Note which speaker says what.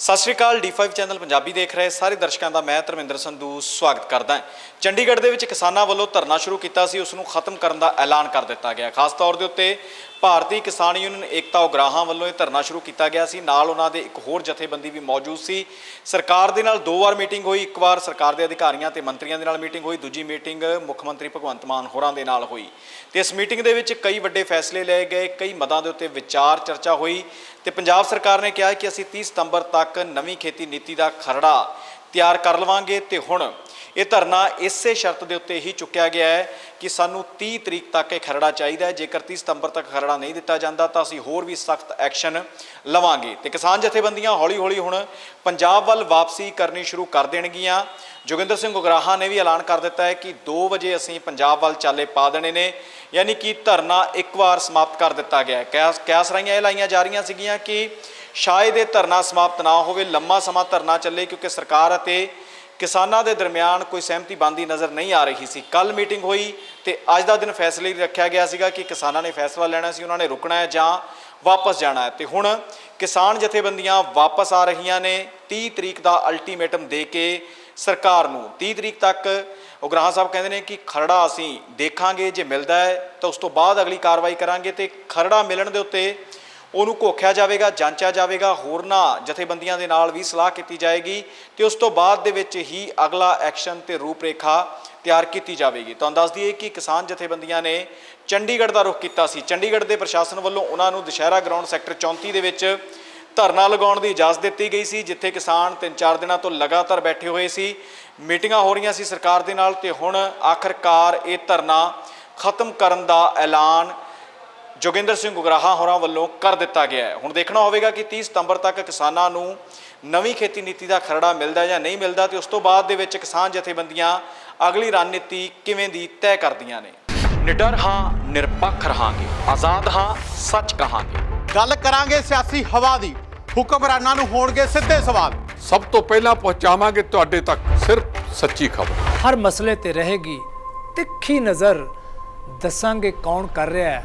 Speaker 1: ਸਤਿ ਸ਼੍ਰੀ ਅਕਾਲ D5 channel Punjabi ਦੇਖ ਰਹੇ ਸਾਰੇ ਦਰਸ਼ਕਾਂ ਦਾ, ਮੈਂ ਧਰਮਿੰਦਰ ਸੰਧੂ ਸਵਾਗਤ ਕਰਦਾ ਹਾਂ। ਚੰਡੀਗੜ੍ਹ ਦੇ ਵਿੱਚ ਕਿਸਾਨਾਂ ਵੱਲੋਂ ਧਰਨਾ ਸ਼ੁਰੂ ਕੀਤਾ ਸੀ ਉਸ ਨੂੰ ਖਤਮ ਕਰਨ ਦਾ ਐਲਾਨ ਕਰ ਦਿੱਤਾ ਗਿਆ। ਖਾਸ ਤੌਰ ਦੇ ਉੱਤੇ ਭਾਰਤੀ ਕਿਸਾਨ ਯੂਨੀਅਨ ਏਕਤਾ ਉਗਰਾਹਾਂ ਵੱਲੋਂ ਇਹ ਧਰਨਾ ਸ਼ੁਰੂ ਕੀਤਾ ਗਿਆ ਸੀ। ਨਾਲ ਉਹਨਾਂ ਦੇ ਇੱਕ ਹੋਰ ਜਥੇਬੰਦੀ ਵੀ ਮੌਜੂਦ ਸੀ। ਸਰਕਾਰ ਦੇ ਨਾਲ ਦੋ ਵਾਰ ਮੀਟਿੰਗ ਹੋਈ, ਇੱਕ ਵਾਰ ਸਰਕਾਰ ਦੇ ਅਧਿਕਾਰੀਆਂ ਤੇ ਮੰਤਰੀਆਂ ਦੇ ਨਾਲ ਮੀਟਿੰਗ ਹੋਈ, ਦੂਜੀ ਮੀਟਿੰਗ ਮੁੱਖ ਮੰਤਰੀ ਭਗਵੰਤ ਮਾਨ ਹੋਰਾਂ ਦੇ ਨਾਲ ਹੋਈ। ਤੇ ਇਸ ਮੀਟਿੰਗ ਦੇ ਵਿੱਚ ਕਈ ਵੱਡੇ ਫੈਸਲੇ ਲਏ ਗਏ, ਕਈ ਮਦਾਂ ਦੇ ਉੱਤੇ ਵਿਚਾਰ ਚਰਚਾ ਹੋਈ ਤੇ ਪੰਜਾਬ ਸਰਕਾਰ ਨੇ ਕਿਹਾ ਕਿ ਅਸੀਂ 30 ਸਤੰਬਰ ਤੱਕ ਤੱਕ ਨਵੀਂ ਖੇਤੀ ਨੀਤੀ ਦਾ ਖਰੜਾ ਤਿਆਰ ਕਰ ਲਵਾਂਗੇ ਤੇ ਹੁਣ ਇਹ ਧਰਨਾ ਇਸੇ ਸ਼ਰਤ ਦੇ ਉੱਤੇ ਹੀ ਚੁੱਕਿਆ ਗਿਆ ਹੈ ਕਿ ਸਾਨੂੰ 30 ਤਰੀਕ ਤੱਕ ਇਹ ਖਰੜਾ ਚਾਹੀਦਾ ਹੈ। ਜੇਕਰ 30 ਸਤੰਬਰ ਤੱਕ ਖਰੜਾ ਨਹੀਂ ਦਿੱਤਾ ਜਾਂਦਾ, ਤਾਂ ਅਸੀਂ ਹੋਰ ਵੀ ਸਖਤ ਐਕਸ਼ਨ ਲਵਾਂਗੇ। ਤੇ ਕਿਸਾਨ ਜਥੇਬੰਦੀਆਂ ਹੌਲੀ-ਹੌਲੀ ਹੁਣ ਪੰਜਾਬ ਵੱਲ ਵਾਪਸੀ ਕਰਨੀ ਸ਼ੁਰੂ ਕਰ ਦੇਣਗੀਆਂ। ਜੋਗਿੰਦਰ ਸਿੰਘ ਉਗਰਾਹਾ ਨੇ ਵੀ ਐਲਾਨ ਕਰ ਦਿੱਤਾ ਹੈ ਕਿ 2 ਵਜੇ ਅਸੀਂ ਪੰਜਾਬ ਵੱਲ ਚਾਲੇ ਪਾ ਦੇਣੇ ਨੇ। ਯਾਨੀ ਕਿ ਧਰਨਾ ਇੱਕ ਵਾਰ ਸਮਾਪਤ ਕਰ ਦਿੱਤਾ ਗਿਆ ਹੈ। ਕਿਆਸ ਕਿਆਸ ਰਾਈਆਂ ਇਹ ਲਾਈਆਂ ਜਾ ਰਹੀਆਂ ਸੀਗੀਆਂ ਕਿ ਸ਼ਾਇਦ ਇਹ ਧਰਨਾ ਸਮਾਪਤ ਨਾ ਹੋਵੇ, ਲੰਮਾ ਸਮਾਂ ਧਰਨਾ ਚੱਲੇ ਕਿਉਂਕਿ ਸਰਕਾਰ ਅਤੇ ਕਿਸਾਨਾਂ ਦੇ ਦਰਮਿਆਨ ਕੋਈ ਸਹਿਮਤੀ ਬੰਦੀ ਨਜ਼ਰ ਨਹੀਂ ਆ ਰਹੀ ਸੀ। ਕੱਲ ਮੀਟਿੰਗ ਹੋਈ ਤੇ ਅੱਜ ਦਾ ਦਿਨ ਫੈਸਲੇ ਲਈ ਰੱਖਿਆ ਗਿਆ ਸੀਗਾ ਕਿ ਕਿਸਾਨਾਂ ਨੇ ਫੈਸਲਾ ਲੈਣਾ ਸੀ, ਉਹਨਾਂ ਨੇ ਰੁਕਣਾ ਹੈ ਜਾਂ ਵਾਪਸ ਜਾਣਾ ਹੈ। ਤੇ ਹੁਣ ਕਿਸਾਨ ਜਥੇਬੰਦੀਆਂ ਵਾਪਸ ਆ ਰਹੀਆਂ ਨੇ 30 ਤਰੀਕ ਦਾ ਅਲਟੀਮੇਟਮ ਦੇ ਕੇ ਸਰਕਾਰ ਨੂੰ। 30 ਤਰੀਕ ਤੱਕ ਉਗਰਾਹਾਂ ਸਾਹਿਬ ਕਹਿੰਦੇ ਨੇ ਕਿ ਖਰੜਾ ਅਸੀਂ ਦੇਖਾਂਗੇ, ਜੇ ਮਿਲਦਾ ਹੈ ਤਾਂ ਉਸ ਤੋਂ ਬਾਅਦ ਅਗਲੀ ਕਾਰਵਾਈ ਕਰਾਂਗੇ ਤੇ ਖਰੜਾ ਮਿਲਣ ਦੇ ਉੱਤੇ ਉਹਨੂੰ ਘੋਖਿਆ ਜਾਵੇਗਾ, ਜਾਂਚਿਆ ਜਾਵੇਗਾ ਹੋਰਨਾਂ ਜਥੇਬੰਦੀਆਂ ਦੇ ਨਾਲ ਵੀ ਸਲਾਹ ਕੀਤੀ ਜਾਏਗੀ ਤੇ ਉਸ ਤੋਂ ਬਾਅਦ ਦੇ ਵਿੱਚ ਹੀ ਅਗਲਾ ਐਕਸ਼ਨ ਤੇ ਰੂਪਰੇਖਾ ਤਿਆਰ ਕੀਤੀ ਜਾਵੇਗੀ। ਤੁਹਾਨੂੰ ਦੱਸ ਦਈਏ ਕਿ ਕਿਸਾਨ ਜਥੇਬੰਦੀਆਂ ਨੇ ਚੰਡੀਗੜ੍ਹ ਦਾ ਰੁਖ ਕੀਤਾ ਸੀ। ਚੰਡੀਗੜ੍ਹ ਦੇ ਪ੍ਰਸ਼ਾਸਨ ਵੱਲੋਂ ਉਹਨਾਂ ਨੂੰ ਦੁਸ਼ਹਿਰਾ ਗਰਾਊਂਡ ਸੈਕਟਰ 34 ਦੇ ਵਿੱਚ ਧਰਨਾ ਲਗਾਉਣ ਦੀ ਇਜਾਜ਼ਤ ਦਿੱਤੀ ਗਈ ਸੀ, ਜਿੱਥੇ ਕਿਸਾਨ 3-4 ਦਿਨਾਂ ਤੋਂ ਲਗਾਤਾਰ ਬੈਠੇ ਹੋਏ ਸੀ। ਮੀਟਿੰਗਾਂ ਹੋ ਰਹੀਆਂ ਸੀ ਸਰਕਾਰ ਦੇ ਨਾਲ ਤੇ ਹੁਣ ਆਖਰਕਾਰ ਇਹ ਧਰਨਾ ਖਤਮ ਕਰਨ ਦਾ ਐਲਾਨ ਜੋਗਿੰਦਰ ਸਿੰਘ ਉਗਰਾਹਾਂ ਹੋਰਾਂ ਵੱਲੋਂ ਕਰ ਦਿੱਤਾ ਗਿਆ ਹੈ। ਹੁਣ ਦੇਖਣਾ ਹੋਵੇਗਾ ਕਿ 30 ਸਤੰਬਰ ਤੱਕ ਕਿਸਾਨਾਂ ਨੂੰ ਨਵੀਂ ਖੇਤੀ ਨੀਤੀ ਦਾ ਖਰੜਾ ਮਿਲਦਾ ਜਾਂ ਨਹੀਂ ਮਿਲਦਾ ਤੇ ਉਸ ਤੋਂ ਬਾਅਦ ਦੇ ਵਿੱਚ ਕਿਸਾਨ ਜਥੇਬੰਦੀਆਂ ਅਗਲੀ ਰਣਨੀਤੀ ਕਿਵੇਂ ਦੀ ਤੈਅ ਕਰਦੀਆਂ ਨੇ। ਨਿਡਰ ਹਾਂ ਨਿਰਪੱਖ ਰਹਾਂਗੇ। ਆਜ਼ਾਦ ਹਾਂ ਸੱਚ ਕਹਾਂਗੇ।
Speaker 2: ਗੱਲ ਕਰਾਂਗੇ ਸਿਆਸੀ ਹਵਾ ਦੀ। ਹੁਕਮਰਾਨਾਂ ਨੂੰ ਹੋਣਗੇ ਸਿੱਧੇ ਸਵਾਲ।
Speaker 3: ਸਭ ਤੋਂ ਪਹਿਲਾਂ ਪਹੁੰਚਾਵਾਂਗੇ ਤੁਹਾਡੇ ਤੱਕ ਸਿਰਫ ਸੱਚੀ ਖਬਰ।
Speaker 4: ਹਰ ਮਸਲੇ ਤੇ ਰਹੇਗੀ ਤਿੱਖੀ ਨਜ਼ਰ। ਦੱਸਾਂਗੇ ਕੌਣ ਕਰ ਰਿਹਾ ਹੈ।